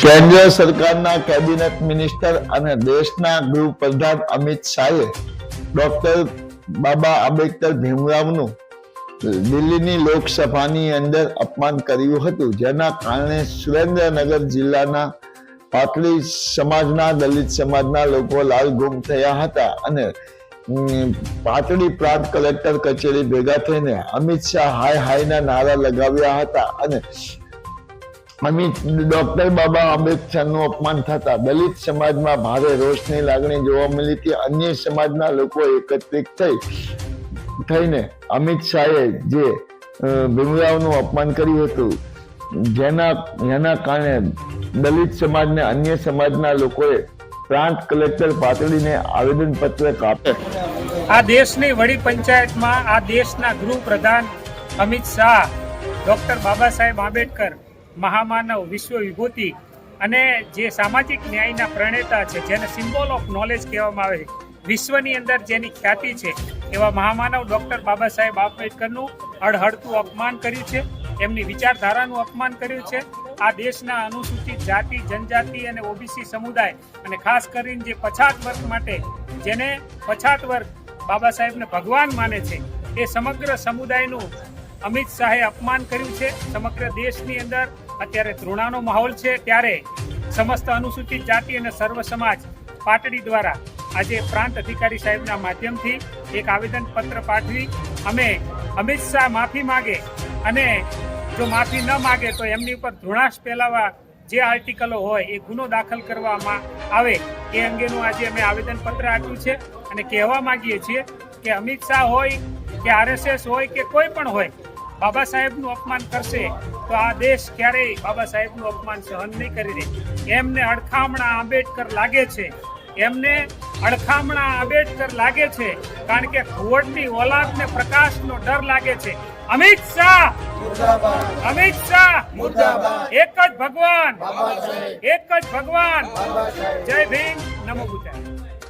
કેન્દ્ર સરકારના cabinet minister અને દેશના ગૃહપ્રધાન અમિત શાહે ડોક્ટર બાબા આંબેડકર ભીમરાવનું દિલ્હીની લોકસભાની અંદર અપમાન કર્યું હતું, જેના કારણે સુરેન્દ્રનગર જિલ્લાના પાટલી સમાજના, દલિત સમાજના લોકો લાલ ગુમ થયા હતા અને પાટડી પ્રાંત કલેક્ટર કચેરી ભેગા થઈને અમિત શાહ હાય હાયના નારા લગાવ્યા હતા અને અમિત, ડોક્ટર બાબા આંબેડકરનું અપમાન થતા દલિત સમાજમાં ભારે રોષની લાગણી જોવા મળી હતી અન્ય સમાજના લોકો એકત્રિત થઈ, થઈને અમિત શાહે જે ભીમરાવનું અપમાન કર્યું હતું, જેના જેના કારણે દલિત સમાજને અન્ય સમાજના લોકોએ પ્રાંત કલેક્ટર પાતળીને આવેદનપત્ર આપે આ દેશની વડી પંચાયતમાં આ દેશના ગૃહ પ્રધાન અમિત શાહ, ડોક્ટર બાબા સાહેબ આંબેડકર મહામાનવ વિશ્વ વિભૂતિ અને જે સામાજિક ન્યાયના પ્રણેતા છે, જેને સિમ્બોલ ઓફ નોલેજ કહેવામાં આવે છે, વિશ્વની અંદર જેની ખ્યાતિ છે, એવા મહામાનવ ડોક્ટર બાબા સાહેબ આંબેડકરનું અડહડતું અપમાન કર્યું છે, એમની વિચારધારાનું અપમાન કર્યું છે. આ દેશના અનુસૂચિત જાતિ, જનજાતિ અને ઓબીસી સમુદાય અને ખાસ કરીને જે પછાત વર્ગ માટે, જેને પછાત વર્ગ બાબા સાહેબને ભગવાન માને છે, એ સમગ્ર સમુદાયનું અમિત શાહે અપમાન કર્યું છે. સમગ્ર દેશની અંદર અત્યારે ધૃણાનો માહોલ છે. ત્યારે સમસ્ત અનુસૂચિત જાતિ અને સર્વ સમાજ પાટડી દ્વારા આજે પ્રાંત અધિકારી સાહેબના માધ્યમથી એક આવેદન પત્ર પાઠવી. અમે અમિત શાહ માફી માગે અને જો માફી ન માગે તો એમની ઉપર ધૃણાશ ફેલાવા જે આર્ટિકલો હોય એ ગુનો દાખલ કરવામાં આવે એ અંગેનું આજે અમે આવેદન પત્ર આપ્યું છે. અને કહેવા માંગીએ છીએ કે અમિત શાહ હોય, કે આરએસએસ હોય, કે કોઈ પણ હોય બાબા સાહેબનું અપમાન કરશે તો આ દેશ ક્યારેય બાબા સાહેબનું અપમાન સહન નહીં કરી દે એમને અડખામણા આંબેડકર લાગે છે. એમને અડખામણા આંબેડકર લાગે છે કારણ કે ઘુવડની ઓલાદને પ્રકાશનો ડર લાગે છે. અમિત શાહ! અમિત શાહ! એક જ ભગવાન. એક જ ભગવાન. જય ભીમ. નમો બુદ્ધાય